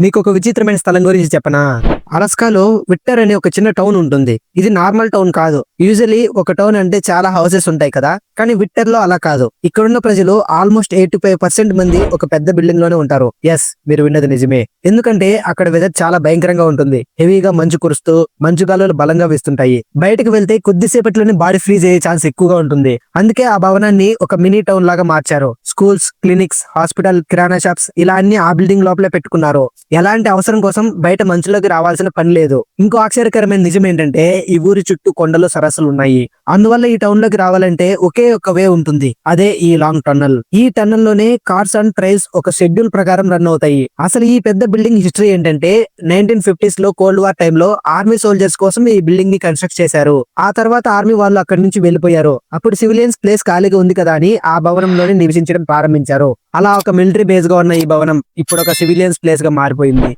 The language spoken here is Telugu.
మీకు ఒక విచిత్రమైన స్థలం గురించి చెప్పనా? అలస్కాలో విట్టర్ అనే ఒక చిన్న టౌన్ ఉంటుంది. ఇది నార్మల్ టౌన్ కాదు. యూజువలీ ఒక టౌన్ అంటే చాలా హౌసెస్ ఉంటాయి కదా. కానీ విట్టర్లో అలా కాదు. ఇక్కడున్న ప్రజలు ఆల్మోస్ట్ ఎయిటీ ఫైవ్ పర్సెంట్ మంది ఒక పెద్ద బిల్డింగ్లోనే ఉంటారు. ఎస్ మీరు విన్నది నిజమే. ఎందుకంటే అక్కడ వెదర్ చాలా భయంకరంగా ఉంటుంది. హెవీగా మంచు కురుస్తూ మంచు గాలులు బలంగా వేస్తుంటాయి. బయటకు వెళ్తే కొద్దిసేపట్లోనే బాడీ ఫ్రీజ్ అయ్యే ఛాన్స్ ఎక్కువగా ఉంటుంది. అందుకే ఆ భవనాన్ని ఒక మినీ టౌన్ లాగా మార్చారు. Schools clinics hospital kirana shops ఇలా అన్ని ఆ బిల్డింగ్ లోపలే పెట్టుకున్నారు. ఎలాంటి అవసరం కోసం బయట మంచులోకి చేయాల్సిన పని లేదు. ఇంకో ఆశ్చర్యకరమైన నిజం ఏంటంటే ఈ ఊరి చుట్టూ కొండలు సరస్సులు ఉన్నాయి అందువల్ల ఈ టౌన్లోకి రావాలంటే ఒకే ఒక వే ఉంటుంది. అదే ఈ లాంగ్ టన్నల్ ఈ టన్నల్లోనే కార్స్ అండ్ ట్రైన్స్ ఒక షెడ్యూల్ ప్రకారం రన్ అవుతాయి. అసలు ఈ పెద్ద బిల్డింగ్ హిస్టరీ ఏంటంటే నైన్టీన్ ఫిఫ్టీస్లో కోల్డ్ వార్ టైంలో ఆర్మీ సోల్జర్స్ కోసం ఈ బిల్డింగ్ని కన్స్ట్రక్ట్ చేశారు. ఆ తర్వాత ఆర్మీ వాళ్ళు అక్కడి నుంచి వెళ్ళిపోయారు. అప్పుడు సివిలియన్స్ ప్లేస్ ఖాళీగా ఉంది కదా అని ఆ భవనంలోనే నివసించడం ప్రారంభించారు. అలా ఒక మిలిటరీ బేస్గా ఉన్న ఈ భవనం ఇప్పుడు ఒక సివిలియన్స్ ప్లేస్గా మారిపోయింది.